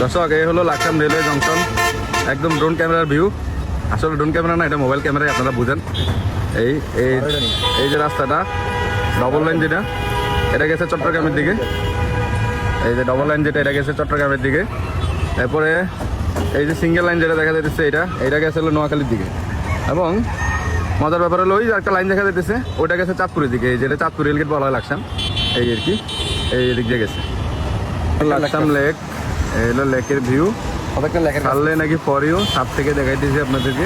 দর্শক, এই হলো লাকসাম রেলওয়ে জংশন একদম ড্রোন ক্যামেরার ভিউ আসলে ড্রোন ক্যামেরা না, এটা মোবাইল ক্যামেরায় আপনারা বুঝেন। এই এই যে রাস্তাটা ডবল লাইন যেটা, এটা গেছে চট্টগ্রামের দিকে। এই যে ডবল লাইন যেটা, এটা গেছে চট্টগ্রামের দিকে। তারপরে এই যে সিঙ্গেল লাইন যেটা দেখা যাচ্ছে এটা এটা গেছে হলো নোয়াখালীর দিকে। এবং মজার ব্যাপার হলো, ওই একটা লাইন দেখা যাচ্ছে ওইটা গেছে চাঁদপুরের দিকে। এই যেটা চাঁদপুর রেলগেট বলা হয় লাকসাম। এই আর কি, এই দিক দিয়ে গেছে। লাকসাম লেক এই হলো লেকের ভিউ। পারলে নাকি পরেও সাপ থেকে দেখাইতেছি আপনাদেরকে।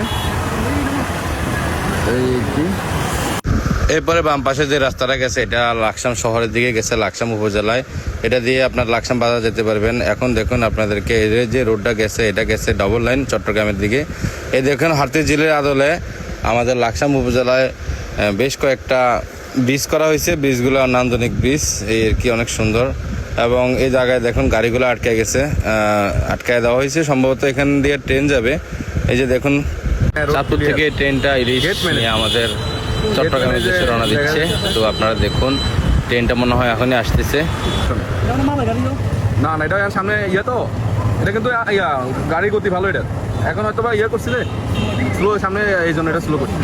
এই এরপরে বাম পাশে যে রাস্তাটা গেছে এটা লাকসাম শহরের দিকে গেছে লাকসাম উপজেলায়। এটা দিয়ে আপনার লাকসাম বাজার যেতে পারবেন। এখন দেখুন আপনাদেরকে এই যে- রোডটা গেছে এটা গেছে ডবল লাইন চট্টগ্রামের দিকে। এই দেখুন হাতি ঝিলের আদলে আমাদের লাকসাম উপজেলায় বেশ কয়েকটা ব্রিজ করা হয়েছে। ব্রিজগুলো নান্দনিক ব্রিজ এই আর কি অনেক সুন্দর। এবং এই জায়গায় দেখুন গাড়িগুলো আটকে গেছে আটকায় দেওয়া হয়েছে। সম্ভবত এখান দিয়ে ট্রেন যাবে। এই যে দেখুন চাঁদপুর থেকে ট্রেনটা ইলিশ নিয়ে আমাদের চট্টগ্রামের দেশে রওনা দিচ্ছে। তো আপনারা দেখুন ট্রেনটা মনে হয় এখনই আসতেছে। না না এটা সামনে ইয়ে তো। এটা কিন্তু ইয়া গাড়ির গতি ভালো এটা। এখন হয়তো বা ইয়ে করছিলে? স্লো সামনে এই জন্য এটা স্লো করছে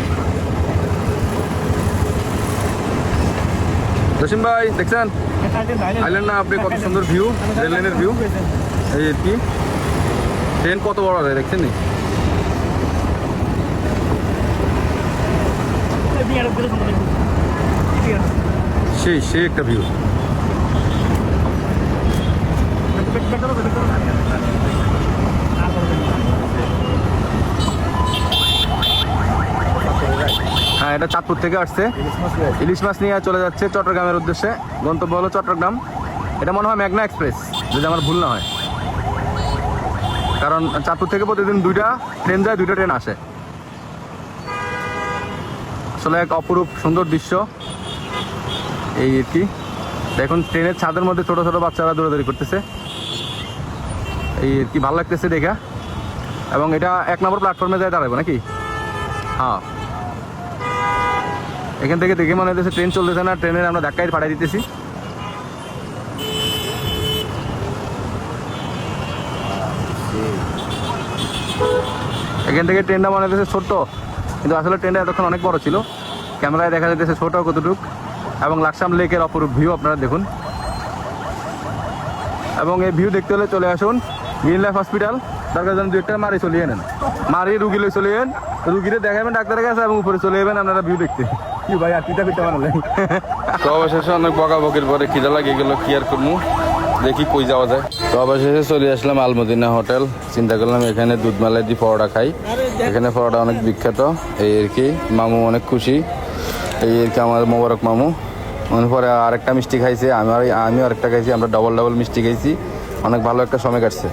জসিম ভাই, দেখছেন? আইলেন না, আপনি কত সুন্দর ভিউ রেল লাইনের ভিউ এই কি ট্রেন কত বড় আছে দেখছেন সেই সেই একটা ভিউ এটা চাঁদপুর থেকে আসছে। ইলিশ মাছ নিয়ে চলে যাচ্ছে চট্টগ্রামের উদ্দেশ্যে। গন্তব্য হলো চট্টগ্রাম। এটা মনে হয় মেঘনা এক্সপ্রেস, যদি আমার ভুল না হয়। কারণ চাঁদপুর থেকে প্রতিদিন দুইটা ট্রেন যায়, দুইটা ট্রেন আসে। আসলে এক অপরূপ সুন্দর দৃশ্য। এই আর কি। দেখুন, ট্রেনের ছাদের মধ্যে ছোট ছোট বাচ্চারা দৌড়াদৌড়ি করতেছে। এই আর কি, ভালো লাগতেছে দেখা। এবং এটা এক নম্বর প্ল্যাটফর্মে যায় দাঁড়াবো নাকি? হ্যাঁ। এখান থেকে দেখে মনে হচ্ছে ট্রেন চলতেছে না, ট্রেনের আমরা ধাক্কায় পাঠাই দিতেছি। এখান থেকে ট্রেনটা মনে হচ্ছে ছোট্ট, কিন্তু আসলে ট্রেনটা এতক্ষণ অনেক বড় ছিল। ক্যামেরায় দেখা যাচ্ছে ছোট কতটুক, এবং লাকসাম লেকের অপরূপ ভিউ আপনারা দেখুন। এবং এই ভিউ দেখতে হলে চলে আসুন গ্রিন লাইফ হসপিটাল। দরকার যেন দু একটা মারি চলিয়ে নেন। মারি, রুগী লই চলে যান রুগীরে দেখাবেন, ডাক্তারের কাছে, এবং উপরে চলে যাবেন আপনারা ভিউ দেখতে। কি ভাই, আর পিঠা পিঠা বানালেন তো অবশেষে অনেক বকা বকির পরে খিদা লাগিয়ে গেল, কি আর করব দেখি কই যাওয়া যায়। তো অবশেষে চলে আসলাম আলমদিনা হোটেল। চিন্তা করলাম এখানে দুধ মালাই দিয়ে পরোটা খাই। এখানে পরোটা অনেক বিখ্যাত। এই আর কি, মামু অনেক খুশি। এই আর কি আমার মোবারক মামু। পরে আরেকটা মিষ্টি খাইছে, আমি আর আমি আরেকটা খাইছি, আমরা ডবল ডবল মিষ্টি খাইছি। অনেক ভালো একটা সময় কাটছে।